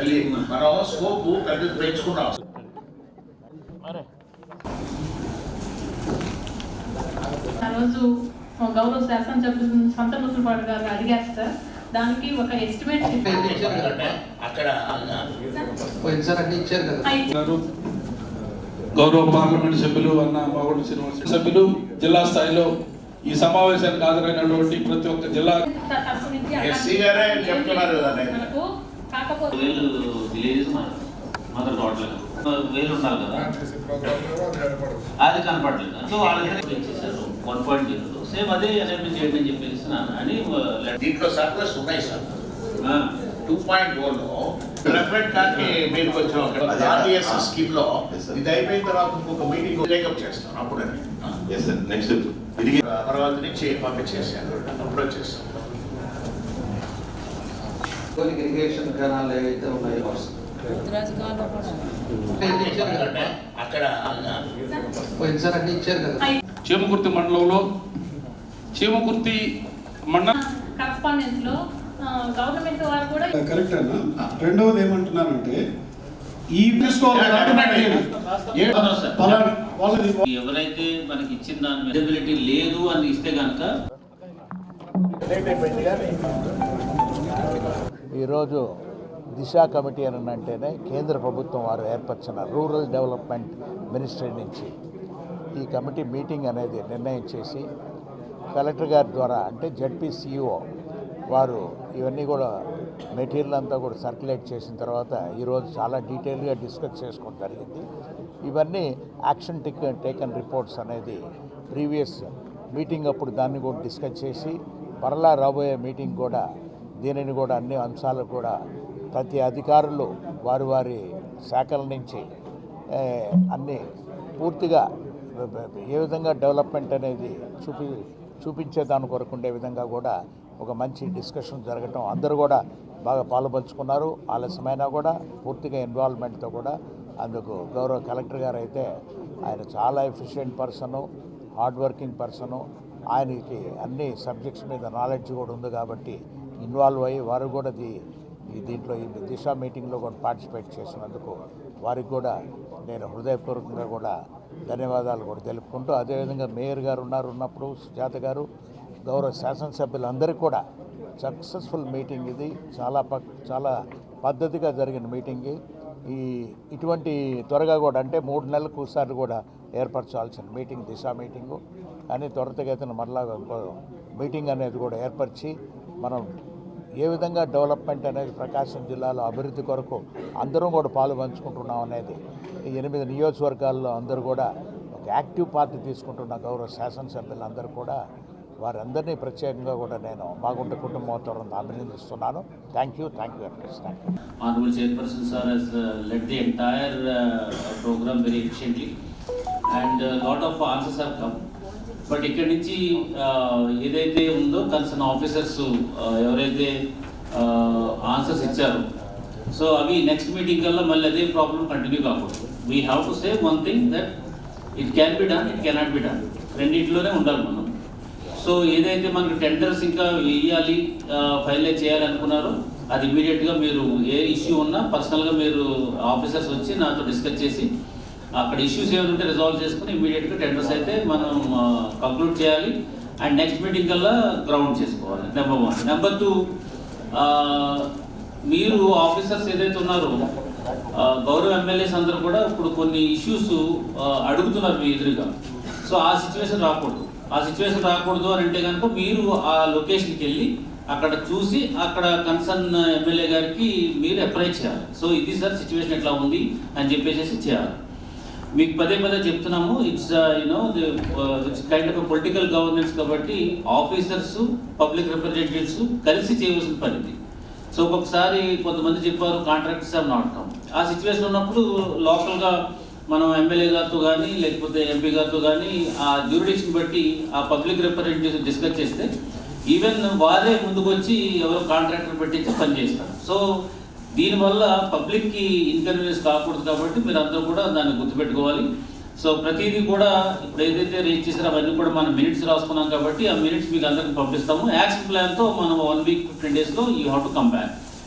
మళ్ళీ మనం స్కోప్ పెద్ద పెంచుకున్నాం ఆ రోజు గౌరవ శాసనసభ్యులు సొంత ముసలిపాడు గారు అడిగారు సార్. దానికి ఒక ఎస్టిమేట్ అక్కడ ఇచ్చారు కదా గౌరవ పార్లమెంట్ సభ్యులు అన్న మాగోడు శ్రీనివాస్ సభ్యులు జిల్లా స్థాయిలో ఈ సమావేశానికి హాజరైనటువంటి ప్రతి ఒక్క జిల్లా ఎస్సీ గారే చెప్తున్నారు కదా కాకపోతే వేలు విలేజెస్ మదర్ టోటల్ వేలు ఉండాలి కదా. అది కనపడలేదు. సో వాళ్ళకి ఇచ్చేసారు వన్ పాయింట్ జీరో సేమ్ అదే చేయండి అని చెప్పేసి నా- అని లెటర్ దీంట్లో సర్ప్లస్ ఉన్నాయి సార్. టూ పాయింట్లో రెఫరెంట్ కాకి మీరు కొంచెం ఆర్డిఎస్ స్కీమ్లో ఇది అయిపోయిన తర్వాత ఇంకొక మీటింగ్ టేకప్ చేస్తాం. అప్పుడు నెక్స్ట్ అమరావతి నుంచి పంపించేసాను కొన్ని ఇరిగేషన్ కెనాల్ ఏవైతే ఉన్నాయో చీమకుర్తి మండలంలో చీమకుర్తి మండలం కరస్పాండెన్స్లో గవర్నమెంట్ వారు కూడా కరెక్ట్ అన్న. రెండవది ఏమంటున్నారంటే ఈ ఎవరైతే మనకి ఇచ్చిన దాని విజిబిలిటీ లేదు అని ఇస్తే కనుక ఈరోజు దిశ కమిటీ అని అంటేనే కేంద్ర ప్రభుత్వం వారు ఏర్పరిచిన రూరల్ డెవలప్మెంట్ మినిస్ట్రీ నుంచి ఈ కమిటీ మీటింగ్ అనేది నిర్ణయం చేసి కలెక్టర్ గారి ద్వారా అంటే జడ్పీసీఓ వారు ఇవన్నీ కూడా మెటీరియల్ అంతా కూడా సర్క్యులేట్ చేసిన తర్వాత ఈరోజు చాలా డీటెయిల్గా డిస్కస్ చేసుకోవడం జరిగింది. ఇవన్నీ యాక్షన్ టేక్ టేకన్ రిపోర్ట్స్ అనేది ప్రీవియస్ మీటింగ్ అప్పుడు దాన్ని కూడా డిస్కస్ చేసి మరలా రాబోయే మీటింగ్ కూడా దీనిని కూడా అన్ని అంశాలు కూడా ప్రతి అధికారులు వారి వారి శాఖల నుంచి అన్నీ అన్ని పూర్తిగా ఏ విధంగా డెవలప్మెంట్ అనేది చూపి చూపించే దాని కొరకు ఉండే విధంగా కూడా ఒక మంచి డిస్కషన్ జరగటం అందరూ కూడా బాగా పాలుపంచుకున్నారు. ఆలస్యమైనా కూడా పూర్తిగా ఇన్వాల్వ్మెంట్తో కూడా అందుకు గౌరవ కలెక్టర్ గారు అయితే ఆయన చాలా efficient person hard working person. ఆయనకి అన్ని సబ్జెక్ట్స్ మీద నాలెడ్జ్ కూడా ఉంది కాబట్టి ఇన్వాల్వ్ అయ్యి వారు కూడా ఈ దీంట్లో ఈ దిశ మీటింగ్లో కూడా పార్టిసిపేట్ చేసినందుకు వారికి కూడా నేను హృదయపూర్వకంగా కూడా ధన్యవాదాలు కూడా తెలుపుకుంటూ అదేవిధంగా మేయర్ గారు ఉన్నారు ఉన్నప్పుడు సుజాత గారు గౌరవ శాసనసభ్యులందరికీ కూడా సక్సెస్ఫుల్ మీటింగ్ ఇది. చాలా పక్ చాలా పద్ధతిగా జరిగిన మీటింగ్ ఈ ఇటువంటి త్వరగా కూడా అంటే మూడు నెలలకు ఒకసారి కూడా ఏర్పరచాల్సిన మీటింగ్ దిశ మీటింగు. కానీ త్వరితగతిన మరలా మీటింగ్ అనేది కూడా ఏర్పరిచి మనం ఏ విధంగా డెవలప్మెంట్ అనేది ప్రకాశం జిల్లాలో అభివృద్ధి కొరకు అందరం కూడా పాలు పంచుకుంటున్నాం అనేది ఎనిమిది నియోజకవర్గాల్లో అందరూ కూడా ఒక యాక్టివ్ పార్టీ తీసుకుంటున్న గౌరవ శాసనసభ్యులందరూ కూడా వారందరినీ ప్రత్యేకంగా కూడా నేను బాగుంట కుటుంబంతో అభినందిస్తున్నాను. Thank you thank you very much thank you honorable chairperson sir has uh, led the entire uh, program but ఇక్కడి నుంచి ఏదైతే ఉందో కన్సర్న్ ఆఫీసర్స్ ఎవరైతే ఆన్సర్స్ ఇచ్చారో. సో అవి నెక్స్ట్ మీటింగ్ కల్లా మళ్ళీ అదే ప్రాబ్లం కంటిన్యూ కాకూడదు. We have to say one thing that it can be done it cannot be done రెండింటిలోనే ఉండాలి మనం. సో ఏదైతే మనకి టెండర్స్ ఇంకా వేయాలి ఫైనలైజ్ చేయాలి అనుకున్నారో అది ఇమీడియట్గా మీరు ఏ ఇష్యూ ఉన్నా పర్సనల్గా మీరు ఆఫీసర్స్ వచ్చి నాతో డిస్కస్ చేసి అక్కడ ఇష్యూస్ ఏమైనా రిజాల్వ్ చేసుకుని ఇమీడియట్గా టెండర్స్ అయితే మనం కంక్లూడ్ చేయాలి. అండ్ నెక్స్ట్ మీటింగ్ కల్లా గ్రౌండ్ చేసుకోవాలి నెంబర్ వన్ నెంబర్ టూ మీరు ఆఫీసర్స్ ఏదైతే ఉన్నారో గౌరవ ఎమ్మెల్యేస్ అందరూ కూడా ఇప్పుడు కొన్ని ఇష్యూస్ అడుగుతున్నారు మీ ఎదురుగా. సో ఆ సిచ్యువేషన్ రాకూడదు. ఆ సిచ్యువేషన్ రాకూడదు అని అంటే కనుక మీరు ఆ లొకేషన్కి వెళ్ళి అక్కడ చూసి అక్కడ కన్సర్న్ ఎమ్మెల్యే గారికి మీరు అప్లై చేయాలి. సో ఇది సార్ సిచ్యువేషన్ ఎట్లా ఉంది అని చెప్పేసి చేయాలి. మీకు పదే పదే చెప్తున్నాము. It's you know it's kind of political governance కాబట్టి ఆఫీసర్స్ పబ్లిక్ రిప్రజెంటేటివ్స్ కలిసి చేయవలసిన పని సో ఒక్కొక్కసారి కొంతమంది చెప్పారు కాంట్రాక్టర్స్ ఆర్ నాట్ కమ్ ఆ సిచ్యువేషన్ ఉన్నప్పుడు లోకల్గా మనం ఎమ్మెల్యే గారితో కానీ లేకపోతే ఎంపీ గారితో కానీ ఆ జ్యూరిడిక్షన్ బట్టి ఆ పబ్లిక్ రిప్రజెంటేటివ్స్ డిస్కస్ చేస్తే ఈవెన్ వారే ముందుకు వచ్చి ఎవరో కాంట్రాక్టర్ పెట్టించి పనిచేస్తారు సో దీనివల్ల పబ్లిక్కి ఇన్కన్వీనియన్స్ కాకూడదు కాబట్టి మీరు అందరూ కూడా దాన్ని గుర్తుపెట్టుకోవాలి. సో ప్రతిదీ కూడా ఇప్పుడు ఏదైతే రీచ్ చేసారో అవన్నీ కూడా మనం మినిట్స్ రాసుకున్నాం కాబట్టి ఆ మినిట్స్ మీకు అందరికి పంపిస్తాము. యాక్షన్ ప్లాన్తో మనం వన్ వీక్ ఫిఫ్టీన్ డేస్లో you have to come back.